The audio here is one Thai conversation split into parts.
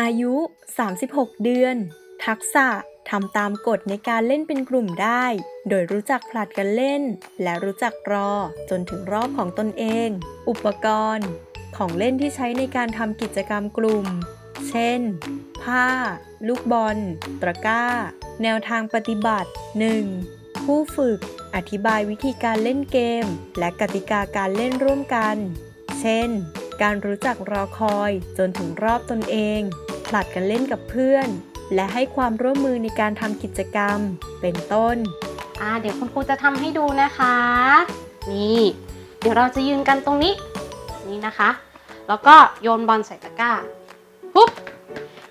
อายุ 36 เดือน ทักษะทำตามกฎในการเล่นเป็นกลุ่มได้ โดยรู้จักผลัดกันเล่น และรู้จักรอจนถึงรอบของตนเอง อุปกรณ์ ของเล่นที่ใช้ในการทำกิจกรรมกลุ่ม เช่น ผ้า ลูกบอล ตะกร้า แนวทางปฏิบัติ 1. ผู้ฝึก อธิบายวิธีการเล่นเกม และกติกาการเล่นร่วมกัน เช่น การรู้จักรอคอยจนถึงรอบตนเอง ผลัดกันเล่นกับเพื่อน และให้ความร่วมมือในการทำกิจกรรม เป็นต้น อ่าเดี๋ยวคุณครูจะทำให้ดูนะคะ นี่ เดี๋ยวเราจะยืนกันตรงนี้ นี่นะคะ แล้วก็โยนบอลใส่ตะกร้าปุ๊บ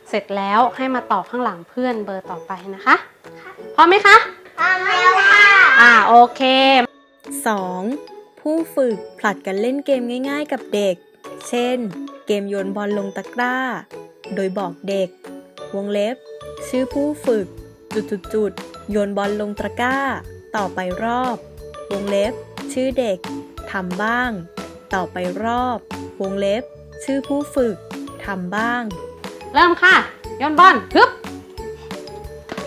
เสร็จแล้วให้มาต่อข้างหลังเพื่อนเบอร์ต่อไปนะคะพร้อมไหมคะพร้อมแล้วค่ะอ่าโอเค 2. ผู้ฝึกผลัดกันเล่นเกมง่าย ๆ กับเด็ก เช่น เกมโยนบอลลงตะกร้า โดยบอกเด็ก วงเล็บ ชื่อผู้ฝึก จุดๆๆโยนบอลลงตะกร้า ต่อไปรอบ วงเล็บ ชื่อเด็กทำบ้าง ต่อไปรอบ วงเล็บ ชื่อผู้ฝึกทำบ้าง เริ่มค่ะโยนบอลฮึบ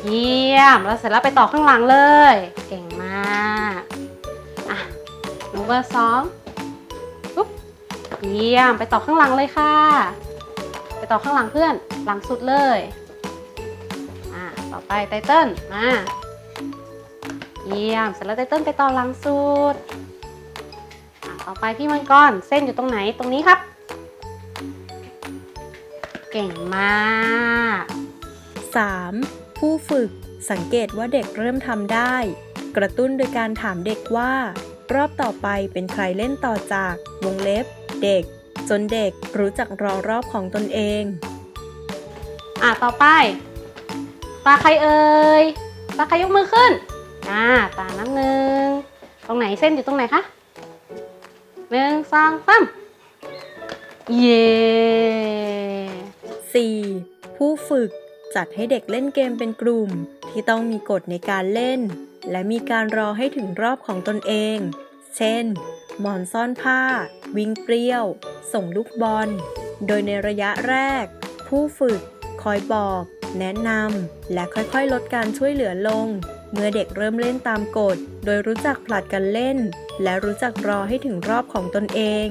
เยี่ยมแล้วเสร็จแล้วไปต่อข้างหลังเลย เก่งมากอะหนูเบอร์สองปุ๊บเยี่ยมไปต่อข้างหลังเลยค่ะ ไปต่อข้างหลังเพื่อน หลังสุดเลยอะต่อไปไตเติ้ลมาเยี่ยมเสร็จแล้วไตเติ้ลไปต่อหลังสุดอะต่อไปพี่มังกรเส้นอยู่ตรงไหนตรงนี้ครับ เก่งมาก 3. ผู้ฝึกสังเกตว่าเด็กเริ่มทำได้ กระตุ้นโดยการถามเด็กว่า รอบต่อไปเป็นใครเล่นต่อจากวงเล็บ เด็ก จนเด็กรู้จักรอรอบของตนเอง อะต่อไป ตาใครเอ่ย ตาใครยกมือขึ้น อ่า ตาน้ำหนึ่ง ตรงไหนเส้นอยู่ตรงไหนคะหนึ่งสองสามเย้ 4. ผู้ฝึกจัดให้เด็กเล่นเกมเป็นกลุ่ม ที่ต้องมีกฎในการเล่น และมีการรอให้ถึงรอบของตนเอง เช่น หมอนซ่อนผ้า วิ่งเปรี้ยว ส่งลูกบอล โดยในระยะแรก ผู้ฝึก คอยบอก แนะนำ และค่อยๆ ลดการช่วยเหลือลง เมื่อเด็กเริ่มเล่นตามกฎ โดยรู้จักผลัดกันเล่น และรู้จักรอให้ถึงรอบของตนเอง